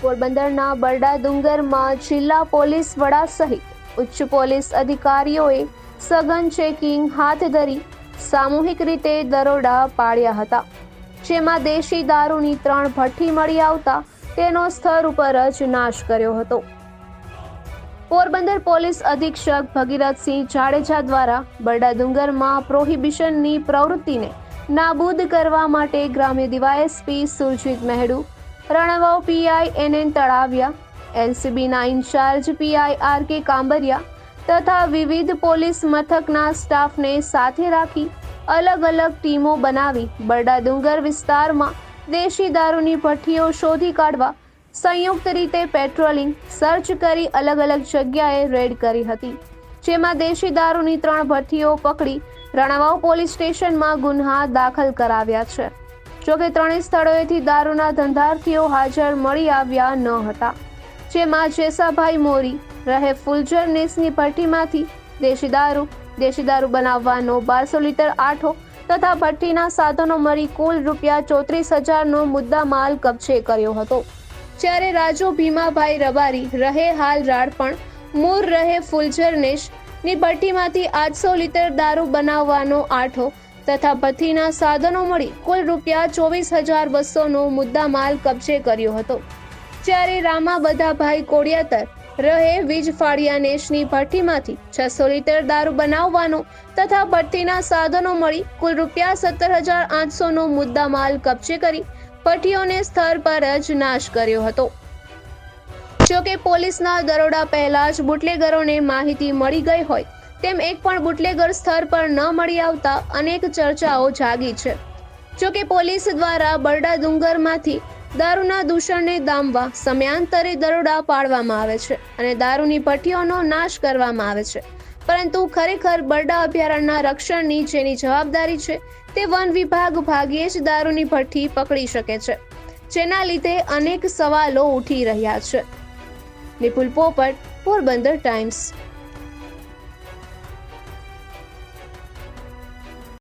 પોરબંદરના બરડા ડુંગરમાં જિલ્લા પોલીસ વડા સહિત ઉચ્ચ પોલીસ અધિકારીઓએ સઘન ચેકિંગ હાથ ધરી સામૂહિક રીતે દરોડા પાડ્યા હતા, જેમાં દેશી દારૂની ત્રણ ભઠ્ઠી મળી આવતા તેનો સ્થળ ઉપર જ નાશ કર્યો હતો. પોરબંદર પોલીસ અધિક્ષક ભગીરથસિંહ જાડેજા દ્વારા બરડા ડુંગરમાં પ્રોહિબિશનની પ્રવૃત્તિને નાબૂદ કરવા માટે ગ્રામ્ય DYSP Surjit Mahedu Ranavav PI N N Talaviya એલસીબીના incharge PI R K Kambariya તથા વિવિધ પોલીસ મથકના સ્ટાફને સાથે રાખી અલગ અલગ ટીમો બનાવી બરડા ડુંગર વિસ્તારમાં દેશી દારૂની ભઠ્ઠીઓ શોધી કાઢવા સંયુક્ત રીતે પેટ્રોલિંગ, સર્ચ કરી અલગ અલગ જગ્યાએ રેડ કરી હતી. જેમાં દેશી દારૂની ત્રણ ભઠ્ઠીઓ પકડી રણાવાવ પોલીસ સ્ટેશનમાં ગુન્હા દાખલ કરાવ્યા છે. જોકે ત્રણેય સ્થળોએથી દારૂના ધંધાર્થીઓ હાજર મળી આવ્યા ન હતા. જેમાં જેસાભાઈ મોરી, રહે ફુલજર નેસની ભઠ્ઠીમાંથી દેશી દારૂ દેશી દારૂ બનાવવાનો બારસો લીટર આઠો તથા ભઠ્ઠીના સાધનો મળી કુલ રૂપિયા ચોત્રીસ હજારનો મુદ્દા માલ કબજે કર્યો હતો. જ્યારે રાજુ ભીમાભાઈ રબારી, રહે હાલ રાડપણ, મૂર, રહે ફુલઝરનેશની ભઠ્ઠીમાંથી આઠસો લીટર દારૂ બનાવવાનો આઠો તથા ભઠ્ઠીના સાધનો મળી કુલ રૂપિયા ચોવીસ હજાર બસોનો મુદ્દામાલ કબજે કર્યો હતો. જ્યારે રામા બધાભાઈ કોડિયાતર રહે વીજ ફાળિયા નેશની ભઠ્ઠીમાંથી છસો લીટર દારૂ બનાવવાનો તથા ભઠ્ઠીના સાધનો મળી કુલ રૂપિયા સત્તર હજાર આઠસોનો મુદ્દામાલ કબજે કરી ભઠ્ઠીઓને સ્થળ પર જ નાશ કર્યો હતો. જોકે પોલીસના દરોડા પહેલા જ બુટલેગરોને માહિતી મળી ગઈ હોય તેમ એક પણ બુટલેગર સ્થળ પર ન મળી આવતા અનેક ચર્ચાઓ જાગી છે. જોકે પોલીસ દ્વારા બરડા ડુંગરમાંથી દારૂના દૂષણને દામવા સમયાંતરે દરોડા પાડવામાં આવે છે અને દારૂની ભઠ્ઠીઓનો નાશ કરવામાં આવે છે. પરંતુ ખરેખર બરડા અભયારણ્યના રક્ષણની જેની જવાબદારી છે તે વન વિભાગ ભાગ્યે જ દારૂની ભઠ્ઠી પકડી શકે છે, જેના લીધે અનેક સવાલો ઉઠી રહ્યા છે. નિપુલ પોપટ, પોરબંદર ટાઈમ્સ.